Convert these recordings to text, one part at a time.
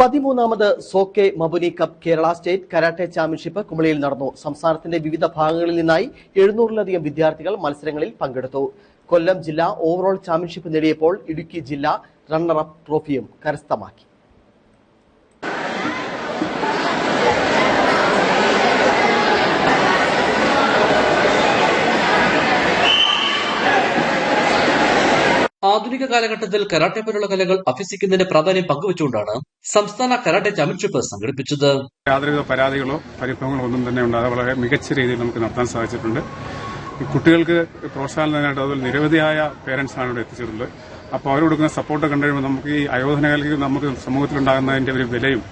പതിമൂന്നാമത് Soke Mabuni cup Kerala state karate championship കുമളിയിൽ നടന്നു. സംസ്ഥാനത്തിന്റെ വിവിധ ഭാഗങ്ങളിൽ നിന്നായി എഴുന്നൂറിലധികം വിദ്യാർത്ഥികൾ മത്സരങ്ങളിൽ പങ്കെടുത്തു. കൊല്ലം ജില്ല ഓവറോൾ ചാമ്പ്യൻഷിപ്പ് നേടിയപ്പോൾ ഇടുക്കി ജില്ല റണ്ണറപ്പ് ട്രോഫിയും കരസ്ഥമാക്കി. ആധുനിക കാലഘട്ടത്തിൽ കരാട്ടെ പോലുള്ള കലകൾ അഭ്യസിക്കുന്നതിന്റെ പ്രാധാന്യം പങ്കുവച്ചുകൊണ്ടാണ് സംസ്ഥാന കരാട്ടെ ചാമ്പ്യൻഷിപ്പ് സംഘടിപ്പിച്ചത്. യാതൊരുവിധ പരാതികളോ പരിഭവങ്ങളോ ഒന്നും തന്നെ ഉണ്ടാകാതെ വളരെ മികച്ച രീതിയിൽ നമുക്ക് നടത്താൻ സാധിച്ചിട്ടുണ്ട്. കുട്ടികൾക്ക് പ്രോത്സാഹനം നൽകാനായിട്ട് അതുപോലെ നിരവധിയായ പേരൻസ് ആണ് ഇവിടെ എത്തിച്ചിട്ടുള്ളത് അപ്പോൾ അവർ കൊടുക്കുന്ന സപ്പോർട്ട് കണ്ടുകഴിയുമ്പോൾ നമുക്ക് ഈ അയോധന കലയ്ക്ക് നമുക്ക് സമൂഹത്തിലുണ്ടാകുന്നതിന്റെ ഒരു വിലയും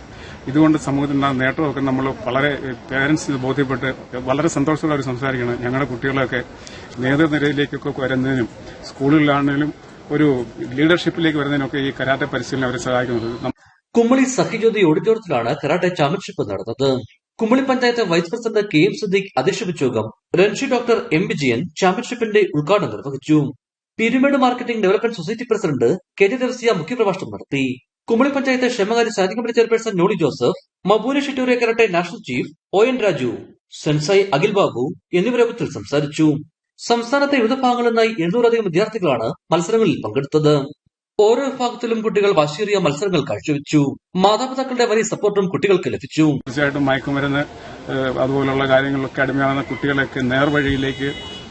ഇതുകൊണ്ട് സമൂഹത്തിലുണ്ടാകുന്ന നേട്ടമൊക്കെ നമ്മൾ വളരെ പേരൻസിന് ബോധ്യപ്പെട്ട് വളരെ സന്തോഷത്തോടെ അവർ സംസാരിക്കണം. ഞങ്ങളുടെ കുട്ടികളൊക്കെ നേതൃനിരയിലേക്കൊക്കെ വരുന്നതിനും സ്കൂളുകളിലാണെങ്കിലും ഒരു ലീഡർഷിപ്പിലേക്ക് വരുന്നതിനൊക്കെ ഈ കരാട്ടെ പരിശീലനം അവരെ സഹായിക്കുന്നത് കുമ്മളി സഹിജ്യോതി ഓഡിറ്റോറിയത്തിലാണ് കരാട്ടെ ചാമ്പ്യൻഷിപ്പ് നടന്നത്. Kumily panchayat vice president K M Siddique അധ്യക്ഷ യോഗം രൺഷി ഡോക്ടർ എം വിജയൻ ചാമ്പ്യൻഷിപ്പിന്റെ ഉദ്ഘാടനം നിർവഹിച്ചു. Peermade marketing development society president K T Darsiya മുഖ്യപ്രഭാഷണം നടത്തി. കുമ്മളി പഞ്ചായത്ത് ക്ഷേമകാര്യ standing chairperson Noli Joseph Mabuni Shitoryu karate national chief O N Raju sensei Akhil Babu എന്നിവരെ സംസാരിച്ചു. സംസ്ഥാനത്തെ വിവിധ ഭാഗങ്ങളിൽ നിന്നായി എഴുന്നൂറധികം വിദ്യാർത്ഥികളാണ് മത്സരങ്ങളിൽ പങ്കെടുത്തത്. ഓരോ വിഭാഗത്തിലും കുട്ടികൾ വാശിയേറിയ മത്സരങ്ങൾ കാഴ്ചവെച്ചു മാതാപിതാക്കളുടെ വലിയ സപ്പോർട്ടും കുട്ടികൾക്ക് ലഭിച്ചു. തീർച്ചയായിട്ടും മയക്കുമരുന്ന് അതുപോലുള്ള കാര്യങ്ങളിലൊക്കെ അടിമയാകുന്ന കുട്ടികളെയൊക്കെ നേർവഴിയിലേക്ക്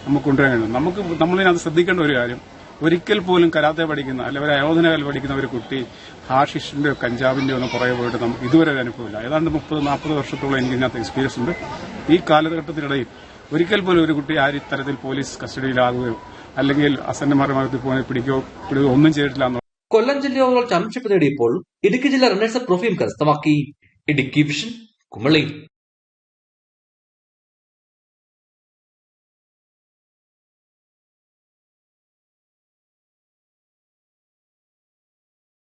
നമുക്ക് കൊണ്ടുവരാൻ നമുക്ക് നമ്മളിനത് ശ്രദ്ധിക്കേണ്ട ഒരു കാര്യം ഒരിക്കൽ പോലും കരാത്തെ പഠിക്കുന്ന അല്ലെങ്കിൽ ഒരു അയോധനകൽ പഠിക്കുന്ന ഒരു കുട്ടി ഹാഷിഷിന്റെയോ കഞ്ചാവിന്റെയോ ഒന്നും പുറകെ പോയിട്ട് നമുക്ക് ഇതുവരെ ഒരു അനുഭവമില്ല. ഏതാണ്ട് മുപ്പത് നാൽപ്പത് വർഷത്തോളം എനിക്ക് ഇതിനകത്ത് എക്സ്പീരിയൻസ് ഉണ്ട്. ഈ കാലഘട്ടത്തിനിടയിൽ ഒരിക്കൽ പോലും ഒരു കുട്ടി ആ ഇത്തരത്തിൽ പോലീസ് കസ്റ്റഡിയിലാകുകയോ അല്ലെങ്കിൽ അസന്നമാർഗത്തിൽ പോലെ പിടിക്കുകയോ പിടിക്കുകയോ ഒന്നും ചെയ്തിട്ടില്ല കൊല്ലം ജില്ല ചാമ്പ്യൻഷിപ്പ് നേടിയപ്പോൾ ഇടുക്കി ജില്ല റണ്ണേഴ്സ് ട്രോഫിയും കരസ്ഥമാക്കി. ഇടുക്കി വിഷൻ കുമളി.